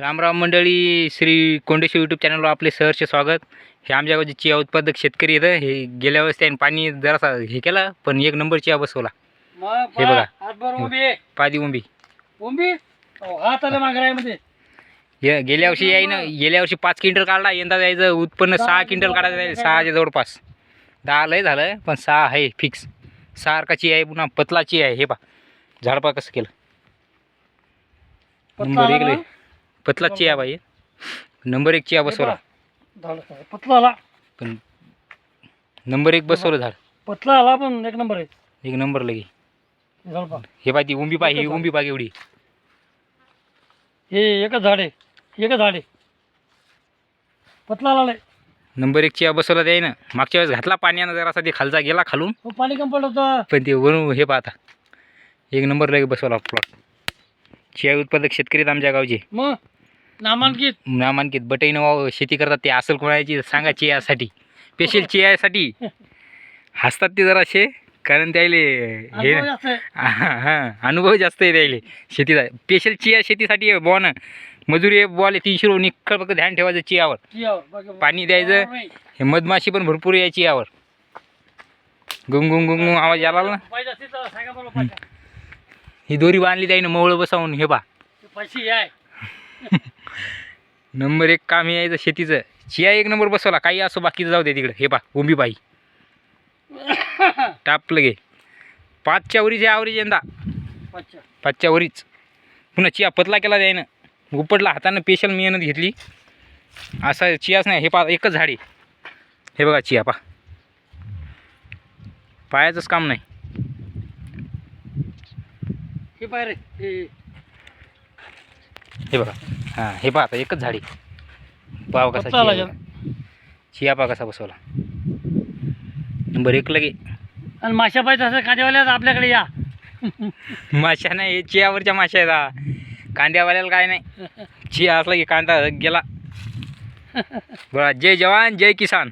रामराम मंडळी श्री कोंडेश्वर यूट्यूब चॅनलवर आपले सहर्ष स्वागत. हे आमच्या चिया उत्पादक शेतकरी आहेत हे गेल्या वेळेस त्यांनी पाणी जरासा हे केला पण एक नंबर चिया बसवला. हे बघा. पादी उंबी उंबी हो, हे गेल्या वर्षी याय ना गेल्या वर्षी पाच क्विंटल काढला यंदा जायचं उत्पन्न सहा क्विंटल काढायचं जाईल सहाच्या जवळपास. दहा लय झालं पण सहा आहे फिक्स सारखाची आहे पुन्हा पतलाची आहे हे पा झाडपा कसं केलं? नंबर पतलाच चिया बाई. नंबर एक चिया बसवला. काय. पतला आला. पण नंबर एक बसवलं झाड. पतला आला पण एक नंबर आहे. एक नंबर लगे. पहा. हे पाय ती उंबी पाय ही उंबी पाय एवढी. हे एकच झाड आहे. एकच झाड आहे. पतला आला लय. नंबर एक चिया बसवला ते ना मागच्या वेळेस घातला पाण्यानं जरासा ते खालचा गेला खालून. हो, पाणी कम पडलं होतं. पण ते वरून हे पाहता एक नंबर लगे बसवला प्लॉट चिया उत्पादक शेतकरी आहेत आमच्या गावचे. मग? नामांकित. नामांकित. बटाईनं वाव शेती करतात ते असल कोणाची सांगा चियासाठी. स्पेशल चियासाठी. हसतात ते जराशे कारण त्याले हे अनुभव जास्त आहे. हां अनुभव जास्त आहे त्याले शेतीचा स्पेशल चिया शेतीसाठी बुवा ना मजुरी बुवाले तीनशे रुपये निखळ फक्त ध्यान ठेवायचं चियावर. चियावर, पाणी द्यायचं. हे मधमाशी पण भरपूर यायची यावर गुंग गुंग गुंग गुंग आवाज आला ना. ही दोरी बांधली त्याईनं मवळं बसावून हे पैसे आहे. नंबर एक काम हे यायचं शेतीचं. चिया एक नंबर बसवला काही असो बाकीचं जाऊ दे तिकडं. हे पा उंबी बाई टाप लगे पाचच्या वरीचे आवरेज यंदा. अच्छा पाचच्या वरीच. पुन्हा चिया पतला केला त्यानं. उपटला हातानं स्पेशल मेहनत घेतली. असा चियाच नाही हे पा एकच झाडी हे बघा चिया पा पायाचंच काम नाही. हे पाय रे हे बघा. हां हे पहा आता एकच झाडी. पाव कसा चिया पा कसा बसवला. नंबर एक लगे. आणि माशा पाहिजे असं कांदेवाल्या आपल्याकडे या. माशा नाही हे चियावरच्या माशा आहेत हा. कांद्यावाल्याला काय नाही. चिया असला की कांदा गेला. बघा जय जवान जय किसान.